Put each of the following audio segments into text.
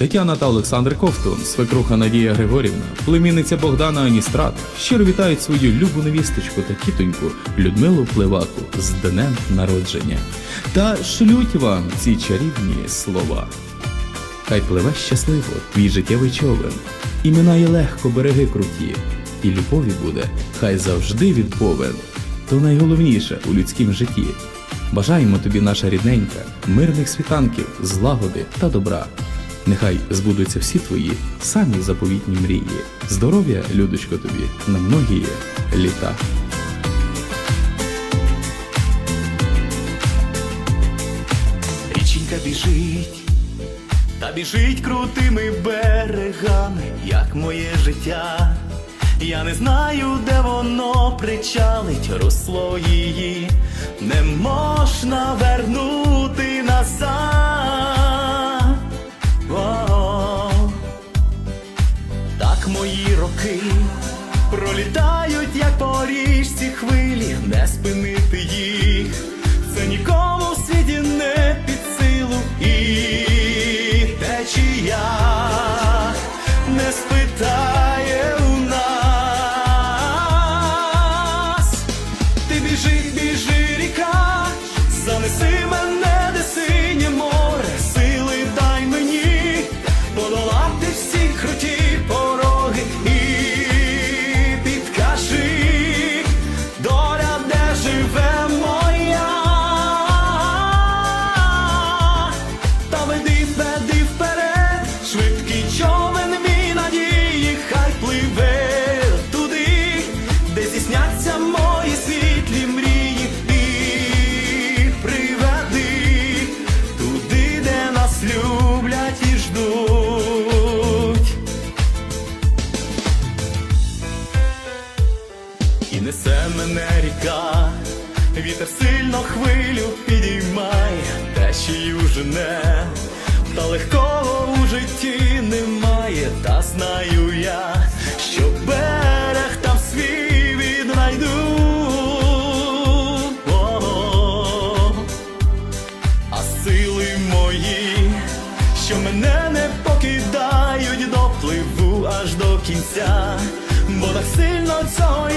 Тетяна та Олександр Ковтун, свекруха Надія Григорівна, племінниця Богдана Аністрат щиро вітають свою любу невісточку та тітоньку Людмилу Пливаку з днем народження та шлють вам ці чарівні слова. Хай пливе щасливо твій життєвий човен, і минає легко береги круті, і любові буде, хай завжди від повен, то найголовніше у людськім житті. Бажаємо тобі, наша рідненька, мирних світанків, злагоди та добра. Нехай збудуться всі твої самі заповітні мрії. Здоров'я, людочко, тобі на многії літа. Річенька біжить, та біжить крутими берегами, як моє життя. Я не знаю, де воно причалить, русло її не можна вернути назад. Мої роки пролітають, як по річці хвилі, не спинити їх. Це нікому в світі не під силу і течія не спитає у нас. Ти біжи, біжи, ріка, занеси мене, де синє море, сили дай мені подолати всі круті жене, та легкого у житті немає, та знаю я, що берег там свій віднайду. О, а сили мої, що мене не покидають, допливу аж до кінця, бо так сильно цього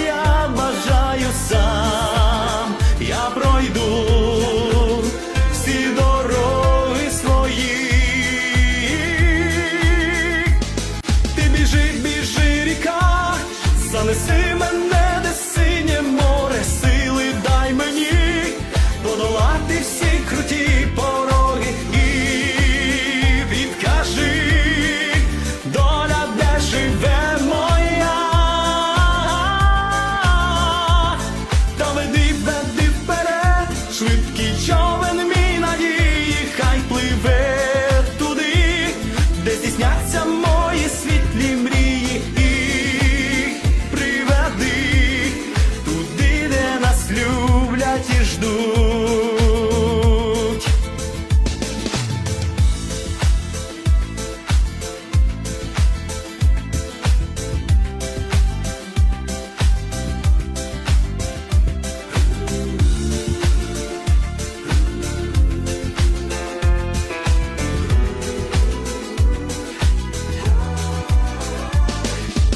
люблять і ждуть.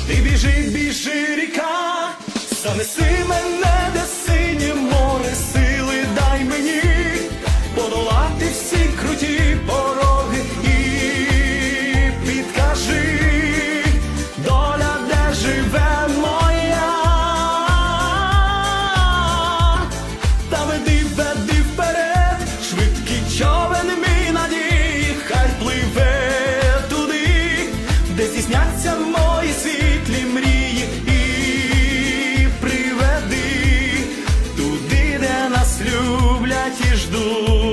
Ти біжи, біжи, ріка, занеси мене опять и жду.